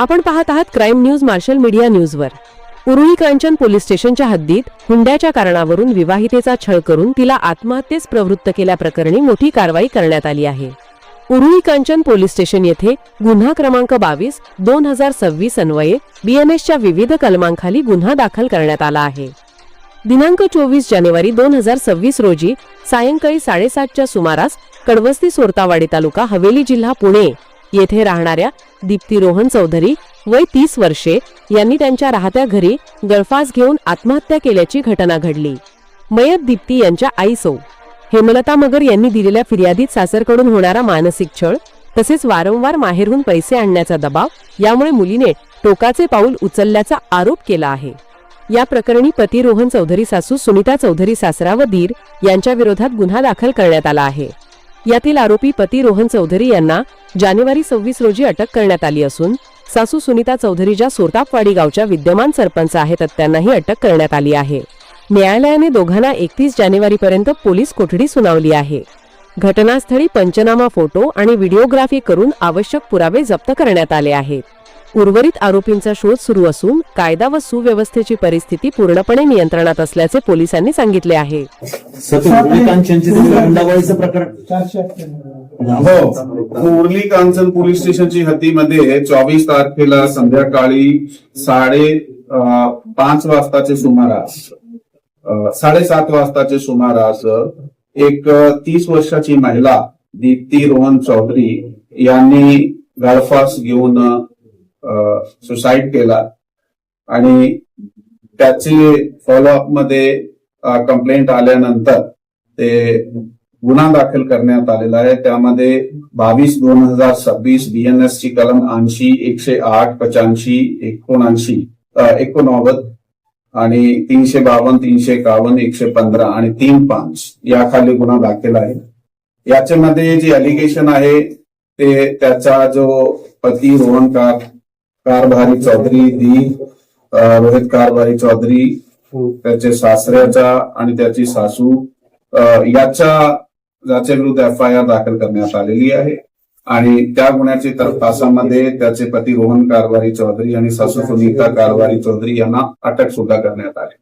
आपण पाहत आहात क्राईम न्यूज मार्शल मीडिया न्यूजवर. उरुळी कांचन पोलीस स्टेशनच्या हद्दीत हुंड्याच्या कारणावरून विवाहितेचा छळ करून तिला आत्महत्येस प्रवृत्त केल्याप्रकरणी मोठी कारवाई करण्यात आली आहे. उरुळी कांचन पोलीस स्टेशन येथे गुन्हा क्रमांक बावीस दोन हजार सव्वीस अन्वये बीएनएसच्या विविध कलमांखाली गुन्हा दाखल करण्यात आला आहे. दिनांक चोवीस जानेवारी दोन हजार सव्वीस रोजी सायंकाळी साडेसातच्या सुमारास कडवस्ती सोरतावाडी तालुका हवेली जिल्हा पुणे येथे राहणाऱ्या दीप्ती रोहन चौधरी वय तीस वर्षे यांनी त्यांच्या राहत्या घरी गळफास घेऊन आत्महत्या केल्याची घटना घडली. मयत दीप्ती यांच्या आई सौ हेमलता मगर यांनी दिलेल्या फिर्यादीत सासरकडून होणारा मानसिक छळ तसेच वारंवार माहेरहून पैसे आणण्याचा दबाव यामुळे मुलीने टोकाचे पाऊल उचलल्याचा आरोप केला आहे. या प्रकरणी पती रोहन चौधरी सासू सुनीता चौधरी सासरा व दीर यांच्या विरोधात गुन्हा दाखल करण्यात आला आहे. यातील आरोपी पती रोहन चौधरी यांना जानेवारी सव्वीस रोजी अटक करण्यात आली असून सासू सुनीता चौधरी ज्या सोरतापवाडी गावच्या विद्यमान सरपंच आहेत त्यांनाही अटक करण्यात आली आहे. न्यायालयाने दोघांना एकतीस जानेवारीपर्यंत पोलीस कोठडी सुनावली आहे. घटनास्थळी पंचनामा फोटो आणि व्हिडिओग्राफी करून आवश्यक पुरावे जप्त करण्यात आले आहेत. उर्वरित आरोपींचा शोध सुरू असून कायदा व सुव्यवस्थेची परिस्थिती पूर्णपणे नियंत्रणात असल्याचे पोलिसांनी सांगितले आहे. हो. उर्ली कांचन पोलीस स्टेशनची हद्दीमध्ये चोवीस तारखेला संध्याकाळी साडे पाच वाजताचे सुमारास साडेसात वाजताचे सुमारास एक तीस वर्षाची महिला दीप्ती रोहन चौधरी यांनी गळफास घेऊन सुसाईड केला. आणि त्याचे फॉलोअपमध्ये कंप्लेंट आल्यानंतर ते गुन्हा दाखल करण्यात आलेला आहे. त्यामध्ये बावीस दोन हजार सव्वीस बीएनएस ची कलम ऐंशी एकशे आठ पचाऐंशी एकोणऐंशी एकोणनव्वद आणि तीनशे बावन्न तीनशे एकावन्न एकशे पंधरा आणि तीन पाच या खाली गुन्हा दाखल आहे. याच्यामध्ये जे अलिगेशन आहे ते त्याचा जो पती रोहन कार कारभारी चौधरी दी रोहित कारभारी चौधरी त्याचे सासऱ्याचा आणि त्याची सासू याच्या याच्या विरुद्ध एफ आय आर दाखल करण्यात आलेली आहे. आणि त्या गुन्ह्याच्या तपासामध्ये त्याचे पती रोहन कारभारी चौधरी आणि सासू सुनीता कारभारी चौधरी यांना अटक सुद्धा करण्यात आली.